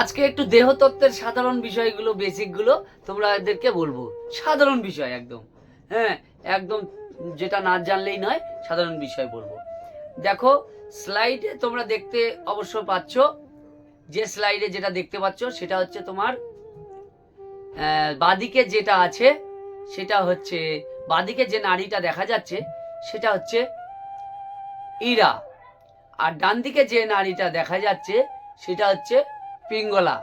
আজকে একটু দেহতত্ত্বের সাধারণ বিষয়গুলো বেসিকগুলো তোমরা এদেরকে বলব। সাধারণ বিষয় একদম। হ্যাঁ একদম যেটা না জানলেই নয়, সাধারণ বিষয় বলব। দেখো স্লাইডে তোমরা দেখতে অবশ্য পাচ্ছ, যে স্লাইডে যেটা দেখতে পাচ্ছ, সেটা হচ্ছে তোমার বাদিকে যেটা আছে, সেটা হচ্ছে, বাদিকে যে নারীটা দেখা যাচ্ছে, সেটা হচ্ছে ইরা। আর ডান দিকে যে নারীটা দেখা যাচ্ছে, সেটা হচ্ছে পিঙ্গলা।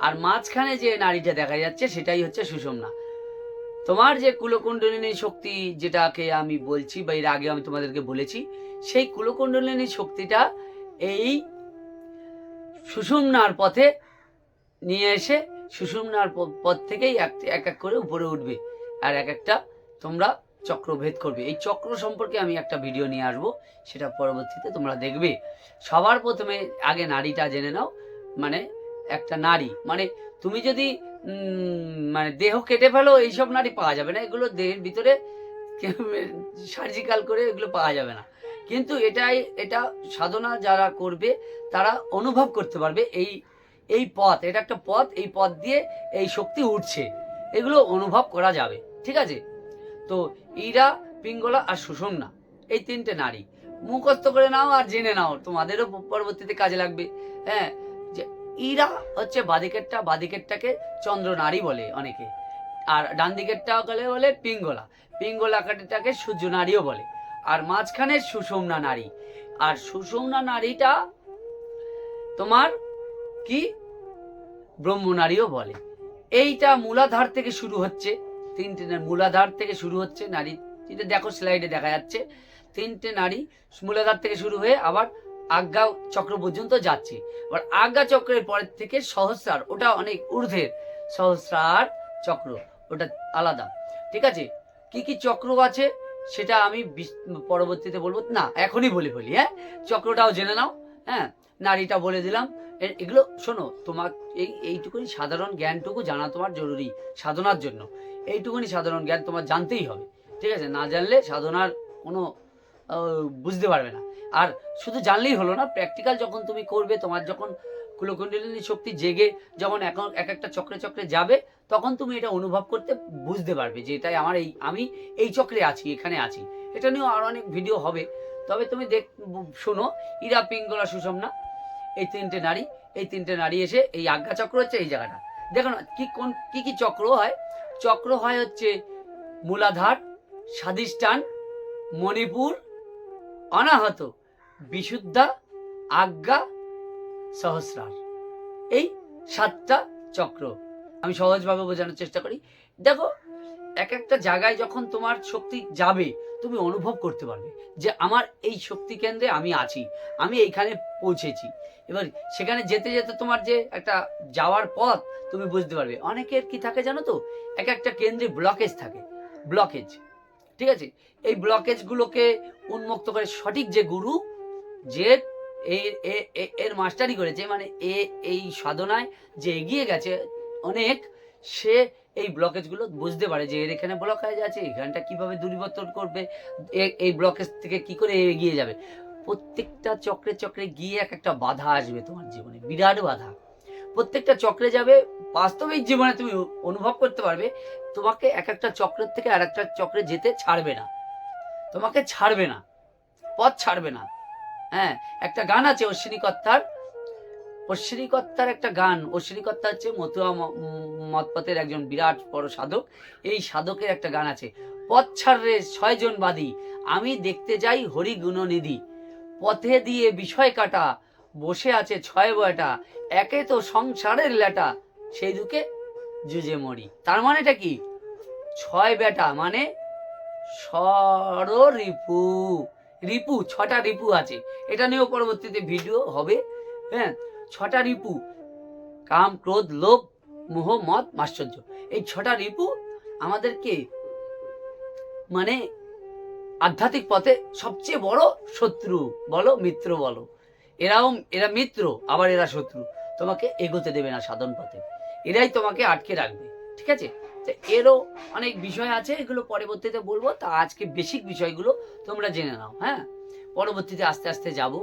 আর মাঝখানে যে নারীটা দেখা যাচ্ছে, সেটাই হচ্ছে সুষমনা। তোমার যে কুলকুণ্ডলিনী শক্তি, যেটাকে আমি বলছি বা এর আগে আমি তোমাদেরকে বলেছি, সেই কুলকুণ্ডলিনী শক্তিটা এই সুষুম্নার পথে নিয়ে এসে সুষুম্নার পথ থেকেই এক এক করে উপরে উঠবে। আর এক একটা তোমরা চক্রভেদ করবে। এই চক্র সম্পর্কে আমি একটা ভিডিও নিয়ে আসব, সেটা পরবর্তীতে তোমরা দেখবে। সবার প্রথমে আগে নারীটা জেনে নাও মানে একটা নারী। মানে তুমি যদি মানে দেহ কেটে ফেলো, এইসব নারী পাওয়া যাবে না। এগুলো দেহের ভিতরে সার্জিক্যাল করে এগুলো পাওয়া যাবে না। কিন্তু এটাই, এটা সাধনা যারা করবে, তারা অনুভব করতে পারবে এই এই পথ। এটা একটা পথ, এই পথ দিয়ে এই শক্তি উঠছে। এগুলো অনুভব করা যাবে। ঠিক আছে? তো ইরা, পিঙ্গলা আর সুষমনা, এই তিনটে নারী। মুখস্থ করে নাও আর জেনে নাও। তোমাদেরও পরবর্তীতে কাজে লাগবে। হ্যাঁ? ইরা হচ্ছে বাদিকেরটা, বাদিকেরটাকে চন্দ্র নারী বলে অনেকে। আর ডান দিকেরটা বলে বলে পিঙ্গলা। পিঙ্গলা কাটিটাকে সূর্য নারীও বলে। আর মাঝখানে সুষমনা নারী। আর সুষমনা নারীটা তোমার কি? ব্রহ্ম নারীও বলে। এইটা মূলাধার থেকে শুরু হচ্ছে। তিনটে মূলাধার থেকে শুরু হচ্ছে নারী। দেখো স্লাইডে দেখা যাচ্ছে। তিনটে নারী মূলাধার থেকে শুরু হয়ে আবার আজ্ঞা চক্র পর্যন্ত যাচ্ছে। এবার আজ্ঞা চক্রের পরের থেকে সহস্রার, ওটা অনেক ঊর্ধ্বের। সহস্রার চক্র, ওটা আলাদা। ঠিক আছে? কি কি চক্র আছে সেটা আমি পরবর্তীতে বলব। না, এখনই বলে বলি হ্যাঁ? চক্রটাও জেনে নাও হ্যাঁ? নারীটা বলে দিলাম। এগুলো শোনো তোমার এই, এইটুকুনি সাধারণ জ্ঞানটুকু জানা তোমার জরুরি সাধনার জন্য। এইটুকুনি সাধারণ জ্ঞান তোমার জানতেই হবে। ঠিক আছে? না জানলে সাধনার কোনো বুঝতে পারবে না। আর শুধু জানলেই হলো না প্র্যাকটিক্যাল যখন তুমি করবে, তোমার যখন কুলকুণ্ডলিনী শক্তি জেগে যখন এখন এক একটা চক্রে চক্রে যাবে, তখন তুমি এটা অনুভব করতে বুঝতে পারবে যে এটাই আমার এই, আমি এই চক্রে আছি, এখানে আছি। এটা নিয়েও আরও অনেক ভিডিও হবে। তবে তুমি দেখ, শোনো, ইরা পিঙ্গলা সুষমনা এই তিনটে নারী, এই তিনটে নারী এসে এই আজ্ঞা চক্র হচ্ছে এই জায়গাটা। দেখো না, কি কোন, কি কি চক্র হয়? চক্র হয় হচ্ছে মূলাধার স্বাদিষ্ঠান মণিপুর অনাহত, বিশুদ্ধা, আজ্ঞা, সহস্রার। এই সাতটা চক্র আমি সহজভাবে বোঝানোর চেষ্টা করি। দেখো, এক একটা জায়গায় যখন তোমার শক্তি যাবে, তুমি অনুভব করতে পারবে যে আমার এই শক্তি কেন্দ্রে আমি আছি, আমি এইখানে পৌঁছেছি। এবার সেখানে যেতে যেতে তোমার যে একটা যাওয়ার পথ, তুমি বুঝতে পারবে। অনেকের কি থাকে জানো তো? এক একটা কেন্দ্রে ব্লকেজ থাকে ব্লকেজ ঠিক আছে? এই ব্লকেজগুলোকে উন্মুক্ত করে সঠিক যে গুরু, যে এর মাস্টারি করেছে মানে এ, এই সাধনায় যে এগিয়ে গেছে অনেক, সে এই ব্লকেজগুলো বুঝতে পারে যে এর এখানে ব্লকেজ আছে, এখানটা কীভাবে দূরীবর্তন করবে এই ব্লকেজ থেকে কি করে এগিয়ে যাবে? প্রত্যেকটা চক্রে চক্রে গিয়ে এক একটা বাধা আসবে তোমার জীবনে, বিরাট বাধা। প্রত্যেকটা চক্রে যাবে। বাস্তবিক জীবনে তুমি অনুভব করতে পারবে, তোমাকে এক একটা চক্রের থেকে আর একটা চক্রে যেতে ছাড়বে না। তোমাকে ছাড়বে না, পথ ছাড়বে না। হ্যাঁ একটা গান আছে অশ্বিনী কর্তার অশ্বিনী কর্তার একটা গান, অশ্বিনী কর্তা হচ্ছে মতুয়া মতপথের একজন বিরাট বড় সাধক। এই সাধকের একটা গান আছে, পথ ছাড়রে ছয়জন বাদী, আমি দেখতে যাই হরি গুণনিধি পথে দিয়ে বিষয় কাটা বসে আছে ছয় বয়টা, একে তো সংসারের লেটা সেই দুকে জুজে মরি। তার মানেটা কি? ছয় বেটা মানে সর রিপু। রিপু, ছটা রিপু আছে। এটা নিয়েও পরবর্তীতে ভিডিও হবে। হ্যাঁ ছটা রিপু। কাম, ক্রোধ, লোভ, মোহ মত মাশ্চর্য। এই ছটা রিপু আমাদেরকে মানে আধ্যাত্মিক পথে সবচেয়ে বড় শত্রু বলো, মিত্র বলো। এরাও, এরা মিত্র, আবার এরা শত্রু। তোমাকে এগোতে দেবে না সাধন পথে। এরাই তোমাকে আটকে রাখবে, ঠিক আছে? তো এরও অনেক বিষয় আছে, এগুলো পরবর্তীতে বলব। তা আজকে বেসিক বিষয়গুলো তোমরা জেনে নাও হ্যাঁ? পরবর্তীতে আস্তে আস্তে যাব।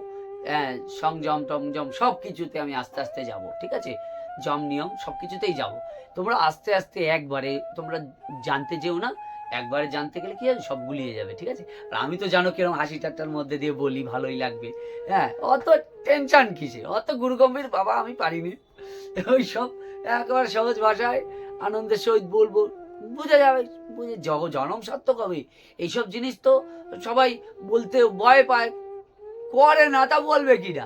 সংযম টংযম সব কিছুতে আমি আস্তে আস্তে যাব, ঠিক আছে? জম নিয়ম সব কিছুতেই যাব। তোমরা আস্তে আস্তে একবারে তোমরা জানতে যেও না একবারে জানতে গেলে কি হবে সব গুলিয়ে যাবে, ঠিক আছে? আর আমি তো জানো কীরকম হাসি ঠাট্টার মধ্যে দিয়ে বলি, ভালোই লাগবে। হ্যাঁ অত টেনশন কিসে অত গুরুগম্ভীর বাবা আমি পারিনি। ওই সব একেবারে সহজ ভাষায় আনন্দের সহিত বলব। বুঝে যাবে, বুঝে জগ, জনম সার্থক হবে এইসব জিনিস তো সবাই বলতে ভয় পায়। করে না তা বলবে কি না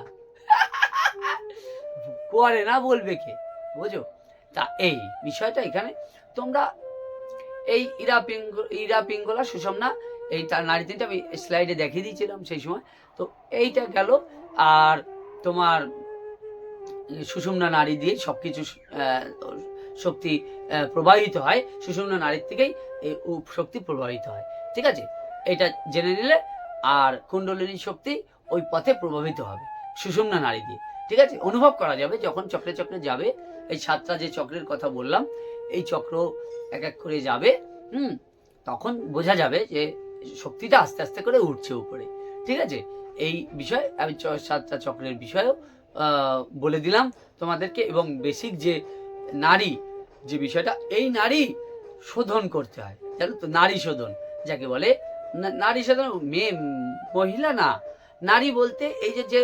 করে না বলবে কে? বুঝো? তা এই বিষয়টা এখানে তোমরা এই ইরা পিঙ্গ, ইরা পিঙ্গলা সুষমনা এই তার নারী তিনটা আমি স্লাইডে দেখিয়ে দিয়েছিলাম সেই সময়। তো এইটা গেল, আর তোমার সুষুম্না নারী দিয়ে সব কিছু শক্তি প্রবাহিত হয়। সুষুম্না নারীর থেকেই এই শক্তি প্রবাহিত হয়। ঠিক আছে? এটা জেনে নিলে, আর কুণ্ডলিনী শক্তি ওই পথে প্রভাবিত হবে, সুষুম্না নারী দিয়ে। ঠিক আছে? অনুভব করা যাবে, যখন চক্রে চক্রে যাবে, এই সাতটা যে চক্রের কথা বললাম এই চক্র এক এক করে যাবে, হুম, তখন বোঝা যাবে যে শক্তিটা আস্তে আস্তে করে উঠছে উপরে, ঠিক আছে? এই বিষয়ে আমি সাতটা চক্রের বিষয়েও বলে দিলাম তোমাদেরকে এবং বেসিক যে নারী যে বিষয়টা, এই নারী শোধন করতে হয়, জানো তো? নারী শোধন, যাকে বলে নারী শোধন, মেয়ে, মহিলা না। নারী বলতে এই যে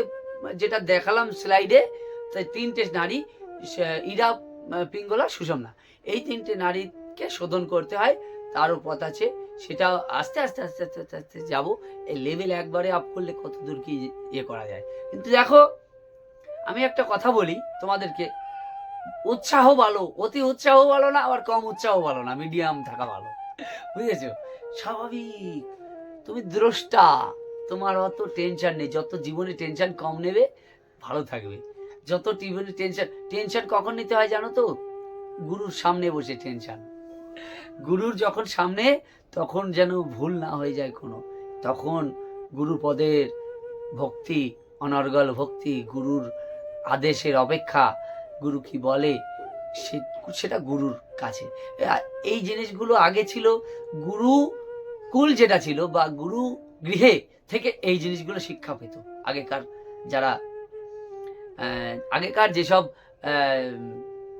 যেটা দেখালাম স্লাইডে তিনটে নারী ইরা পিঙ্গলা সুষমনা। এই তিনটে নারীকে শোধন করতে হয়, তারও পথ আছে। সেটা আস্তে আস্তে আস্তে আস্তে আস্তে আস্তে যাব। এই লেভেল একবারে আপ করলে কত দূর কি ইয়ে করা যায়। কিন্তু দেখো, আমি একটা কথা বলি তোমাদেরকে। উৎসাহ ভালো, অতি উৎসাহ ভালো না, আবার কম উৎসাহ ভালো না মিডিয়াম থাকা ভালো। বুঝেছ? স্বাভাবিক। তুমি দ্রষ্টা, তোমার অত টেনশন নেই, যত জীবনে টেনশন কম নেবে, ভালো থাকবে। যত জীবনে টেনশন টেনশন কখন নিতে হয় জানো তো? গুরুর সামনে বসে টেনশন। গুরুর যখন সামনে, তখন যেন ভুল না হয়ে যায় কোনো। তখন গুরুপদের ভক্তি, অনর্গল ভক্তি, গুরুর আদেশের অপেক্ষা, গুরু কি বলে, সে- সেটা গুরুর কাছে। এই জিনিসগুলো আগে ছিল, গুরু কুল যেটা ছিল বা গুরু গৃহে থেকে এই জিনিসগুলো শিক্ষা পেত। আগেকার যারা আগেকার যেসব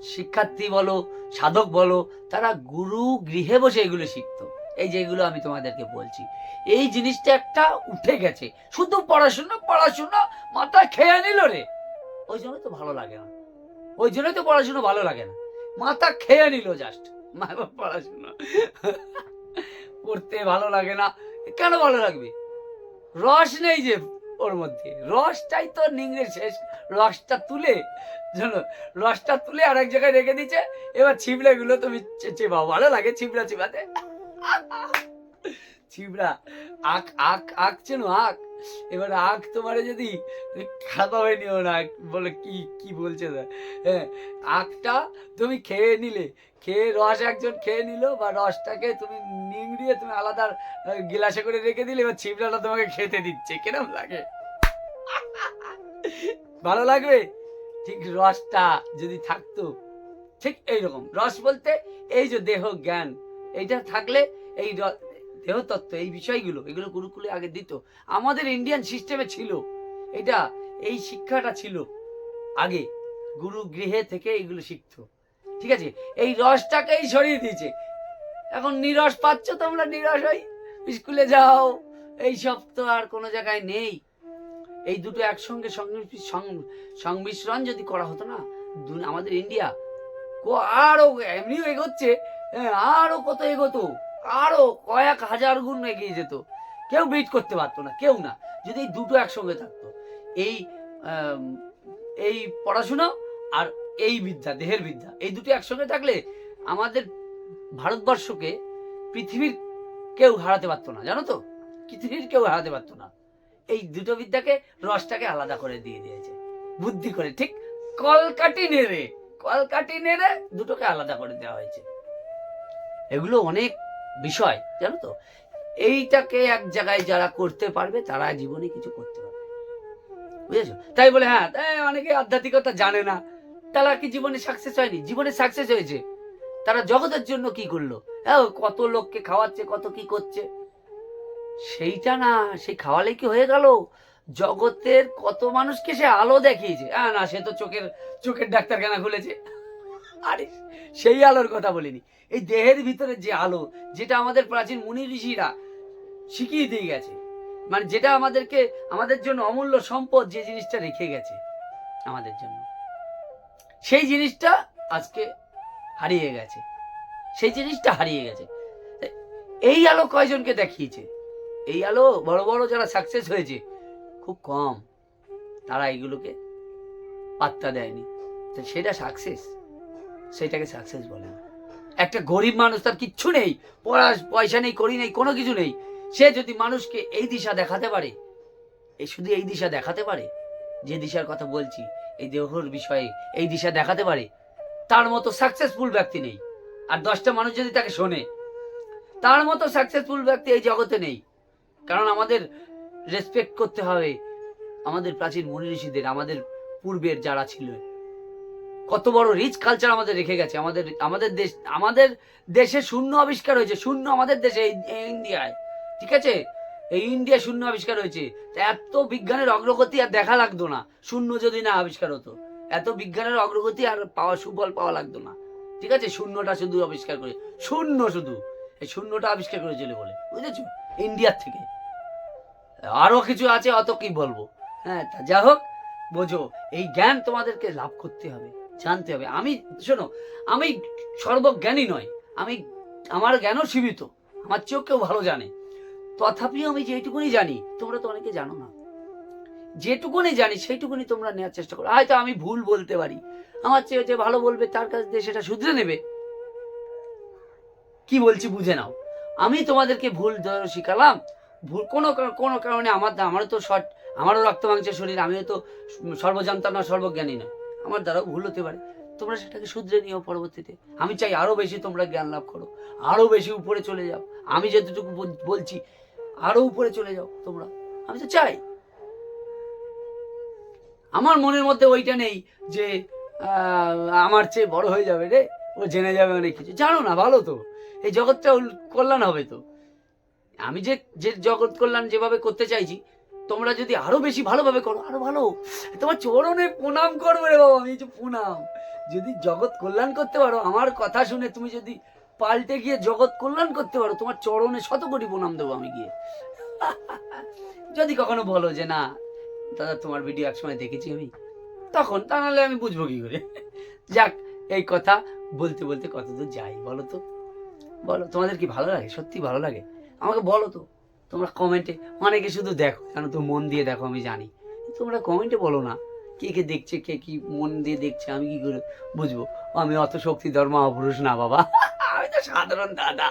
শিক্ষার্থী বলো, সাধক বলো, তারা গুরু গৃহে বসে এগুলো শিখতো। এই যে এগুলো আমি তোমাদেরকে বলছি। এই জিনিসটা একটা উঠে গেছে। শুধু পড়াশোনা পড়াশোনা, মাথা খেয়ে নিল রে। ওই জন্য তো ভালো লাগে না। ওই জন্যই তো পড়াশোনা ভালো লাগে না। মাথা খেয়ে নিল জাস্ট পড়াশোনা। পড়তে ভালো লাগে না। কেন ভালো লাগবে? রস নেই যে ওর মধ্যে। রসটাই তো নিংড়ে শেষ। রসটা তুলে, জানো, রসটা তুলে আর এক জায়গায় রেখে দিচ্ছে এবার ছিবড়ে গুলো তুমি চেপা চেবাও। ভালো লাগে ছিবড়া চিবাতে ছিবড়া, আখ আখ আক চেনো আখ। এবার আখ তোমারে যদি খাতা হয়ে নিও না, বলে কি কি বলছে? হ্যাঁ আখটা তুমি খেয়ে নিলে, খেয়ে রস একজন খেয়ে নিল, বা রসটাকে তুমি নিংড়িয়ে তুমি আলাদা গিলাসে করে রেখে দিলে, এবার ছিবড়াটা তোমাকে খেতে দিচ্ছে, কিরম লাগে? ভালো লাগবে? ঠিক রসটা যদি থাকতো, ঠিক এইরকম। রস বলতে এই যে দেহ জ্ঞান, এইটা থাকলে এই দেহতত্ত্ব এই বিষয়গুলো এগুলো গুরুকুলে আগে দিত। আমাদের ইন্ডিয়ান সিস্টেমে ছিল এটা এই শিক্ষাটা ছিল আগে। গুরু গৃহে থেকে এইগুলো শিখতো। ঠিক আছে? এই রসটাকেই সরিয়ে দিয়েছে। এখন নিরস পাচ্ছ তোমরা নিরস হই। স্কুলে যাও। এই সব তো আর কোনো জায়গায় নেই। এই দুটো একসঙ্গে সংমিশ্রণ যদি করা হতো না আমাদের ইন্ডিয়া কো- আরও এমনিও এগোচ্ছে হ্যাঁ, আরও কত এগোতো। আরও কয়েক হাজার গুণ এগিয়ে যেত। কেউ বিট করতে পারতো না, কেউ না। যদি এই দুটো একসঙ্গে থাকতো, এই এই পড়াশোনা আর এই বিদ্যা, দেহের বিদ্যা, এই দুটো একসঙ্গে থাকলে আমাদের ভারতবর্ষকে পৃথিবীর কেউ হারাতে পারতো না, জানো তো? পৃথিবীর কেউ হারাতে পারতো না। এই দুটো বিদ্যাকে রসটাকে আলাদা করে দিয়ে দিয়েছে। বুদ্ধি করে, ঠিক? কলকাটি নেড়ে কলকাটি নেড়ে দুটোকে আলাদা করে দেওয়া হয়েছে। এগুলো অনেক বিষয়, জানো তো? এইটাকে এক জায়গায় যারা করতে পারবে, তারা জীবনে কিছু করতে পারবে। বুঝেছ? তাই বলে হ্যাঁ অনেকে আধ্যাত্মিকতা জানে না। তারা কি জীবনে সাকসেস হয়নি? জীবনে সাকসেস হয়েছে। তারা জগতের জন্য কি করল? হ্যাঁ কত লোককে খাওয়াচ্ছে, কত কি করছে? সেইটা না সেই খাওয়ালে কি হয়ে গেল? জগতের কত মানুষকে সে আলো দেখিয়েছে। হ্যাঁ না, সে তো চোখের চোখের ডাক্তারখানা খুলেছে। আরে, সেই আলোর কথা বলিনি। এই দেহের ভিতরে যে আলো, যেটা আমাদের প্রাচীন মুনি ঋষিরা শিখিয়ে দিয়ে গেছে মানে যেটা আমাদেরকে, আমাদের জন্য অমূল্য সম্পদ যে জিনিসটা রেখে গেছে আমাদের জন্য। সেই জিনিসটা আজকে হারিয়ে গেছে। সেই জিনিসটা হারিয়ে গেছে। এই আলো কয়জনকে দেখিয়েছে? এই আলো বড় বড় যারা সাকসেস হয়েছে, খুব কম। তারা এইগুলোকে পাত্তা দেয়নি। তো সেটা সাকসেস সেটাকে সাকসেস বলে না। একটা গরিব মানুষ তার কিচ্ছু নেই, পড়া পয়সা নেই, করি নেই, কোনো কিছু নেই। সে যদি মানুষকে এই দিশা দেখাতে পারে এই শুধু এই দিশা দেখাতে পারে, যে দিশার কথা বলছি, এই দেহর বিষয়ে এই দিশা দেখাতে পারে, তার মতো সাকসেসফুল ব্যক্তি নেই। আর দশটা মানুষ যদি তাকে শোনে, তার মতো সাকসেসফুল ব্যক্তি এই জগতে নেই। কারণ আমাদের রেসপেক্ট করতে হবে আমাদের প্রাচীন মুনি ঋষিদের, আমাদের পূর্বের যারা ছিল। কত বড় রিচ কালচার আমাদের রেখে গেছে। আমাদের আমাদের দেশ, আমাদের দেশে শূন্য আবিষ্কার হয়েছে। শূন্য আমাদের দেশে ইন্ডিয়ায়। ঠিক আছে? এই ইন্ডিয়া শূন্য আবিষ্কার হয়েছে। এত বিজ্ঞানের অগ্রগতি আর দেখা লাগতো না। শূন্য যদি না আবিষ্কার হতো। এত বিজ্ঞানের অগ্রগতি আর পাওয়া, সুফল পাওয়া লাগতো না। ঠিক আছে? শূন্যটা শুধু আবিষ্কার করে, শূন্য শুধু। এই শূন্যটা আবিষ্কার করেছিল বলে। বুঝেছ? ইন্ডিয়ার থেকে। আরও কিছু আছে, অত কি বলব? হ্যাঁ যা হোক, বোঝো। এই জ্ঞান তোমাদেরকে লাভ করতে হবে। জানতে হবে। আমি, শোনো, আমি সর্বজ্ঞানী নয় আমি, আমার জ্ঞানও সীমিত। আমার চোখ কেউ ভালো জানে। তথাপিও আমি যেটুকুনি জানি, তোমরা তো অনেকে জানো না। যেটুকুনি জানি, সেইটুকুনি তোমরা নেওয়ার চেষ্টা করো। হয়তো আমি ভুল বলতে পারি। আমার চেয়ে যে ভালো বলবে, তার কাছ দিয়ে সেটা শুধরে নেবে। কি বলছি বুঝে নাও। আমি তোমাদেরকে ভুল শিখালাম। ভুল, কোনো কোনো কারণে আমার আমারও তো শর্ট আমারও রক্ত মাংসের শরীর। আমিও তো সর্বজান্তা না, সর্বজ্ঞানী না। আমার দ্বারাও ভুল হতে পারে। তোমরা সেটাকে শুধরে নিও পরবর্তীতে। আমি চাই আরও বেশি তোমরা জ্ঞান লাভ করো। আরও বেশি উপরে চলে যাও। আমি যতটুকু বলছি, আরও উপরে চলে যাও তোমরা। আমি তো চাই। আমার মনের মধ্যে ওইটা নেই যে আমার চেয়ে বড় হয়ে যাবে রে। ও জেনে যাবে অনেক কিছু। জানো না, ভালো তো। এই জগৎটা কল্যাণ হবে তো। আমি যে যে জগৎ কল্যাণ যেভাবে করতে চাইছি তোমরা যদি আরও বেশি ভালোভাবে করো, আরও ভালো। তোমার চরণে প্রণাম করবে রে বাবা, আমি যে প্রণাম। যদি জগৎ কল্যাণ করতে পারো, আমার কথা শুনে তুমি যদি পাল্টে গিয়ে জগৎ কল্যাণ করতে পারো, তোমার চরণে শত কোটি প্রণাম দেবো আমি গিয়ে। যদি কখনো বলো যে না, দাদা, তোমার ভিডিও একসময় দেখেছি আমি, তখন তা নাহলে আমি বুঝব কি করে? যাক, এই কথা বলতে বলতে কতদূর যাই, বলো তো? বলো, তোমাদের কি ভালো লাগে? সত্যি ভালো লাগে? আমাকে বলো তো। তোমরা কমেন্টে অনেকে শুধু দেখো, কেন তো মন দিয়ে দেখো, আমি জানি। তোমরা কমেন্টে বলো না, কে কে দেখছে, কে কি মন দিয়ে দেখছে, আমি কি করে বুঝব? আমি অত শক্তিধর মহাপুরুষ না, বাবা। আমি তো সাধারণ দাদা।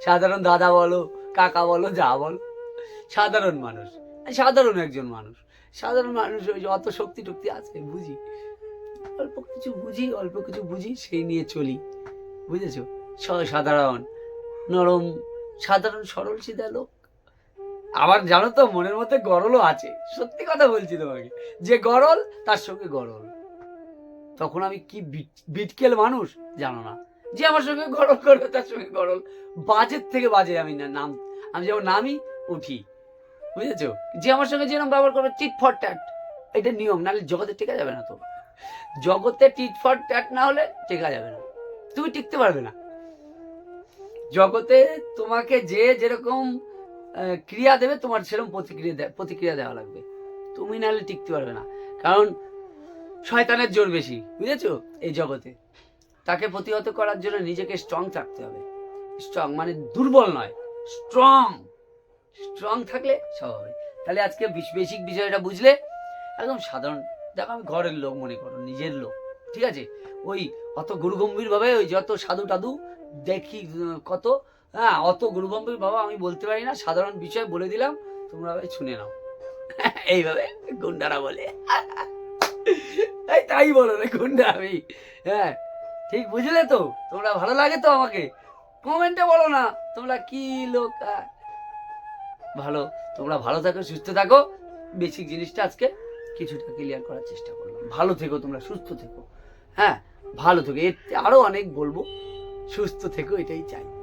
সাধারণ দাদা বলো, কাকা বলো, যা বলো। সাধারণ মানুষ, সাধারণ একজন মানুষ। সাধারণ মানুষ ওই যে অত শক্তি টক্তি আছে, বুঝি। অল্প কিছু বুঝি, অল্প কিছু বুঝি, সেই নিয়ে চলি। বুঝেছ? সাধারণ, নরম, সাধারণ, সরল সিধা লোক। আবার জানো তো, মনের মধ্যে গরলও আছে। সত্যি কথা বলছি তোমাকে। যে গরল, তার সঙ্গে গরল। তখন আমি কি বিট- বিটকেল মানুষ? জানো না। যে আমার সঙ্গে গরল করবে, তার সঙ্গে গরল। বাজের থেকে বাজে আমি না, নাম, আমি যেমন নামি, উঠি। বুঝেছ? যে আমার সঙ্গে যেরকম ব্যবহার করবে, টিট ফর ট্যাট। এটা নিয়ম, নাহলে জগতে টেকা যাবে না তো। জগতে টিট ফর ট্যাট না হলে টেকা যাবে না। তুমি টিকতে পারবে না। জগতে তোমাকে যে যেরকম ক্রিয়া দেবে, তোমার সেরকম প্রতিক্রিয়া প্রতিক্রিয়া দেওয়া লাগবে। তুমি নাহলে টিকতে পারবে না। কারণ শয়তানের জোর বেশি, বুঝেছ? এই জগতে। তাকে প্রতিহত করার জন্য নিজেকে স্ট্রং থাকতে হবে। স্ট্রং মানে দুর্বল নয় স্ট্রং স্ট্রং থাকলে সব হবে তাহলে আজকে বেসিক বিষয়টা বুঝলে, একদম সাধারণ দেখো, আমি ঘরের লোক মনে করো, নিজের লোক, ঠিক আছে? ওই অত গুরুগম্ভীর ভাবে ওই যত সাধু টাধু দেখি কত হ্যাঁ অত গুরুগম্ভীর বাবা আমি বলতে পারি না, সাধারণ বিষয় বলে দিলাম, তোমরা ভাই শুনে নাও। এইভাবে গুন্ডারা বলে। তাই বলো রে গুন্ডা আমি। হ্যাঁ ঠিক বুঝলে তো? তোমরা ভালো লাগে তো আমাকে? কমেন্টে বলো না, তোমরা কি লোক। ভালো, তোমরা ভালো থাকো, সুস্থ থাকো। বেসিক জিনিসটা আজকে কিছুটা ক্লিয়ার করার চেষ্টা করলাম। ভালো থেকো তোমরা, সুস্থ থেকো। হ্যাঁ ভালো থেকো। এর আরও অনেক বলব, সুস্থ থেকো, এটাই চাই।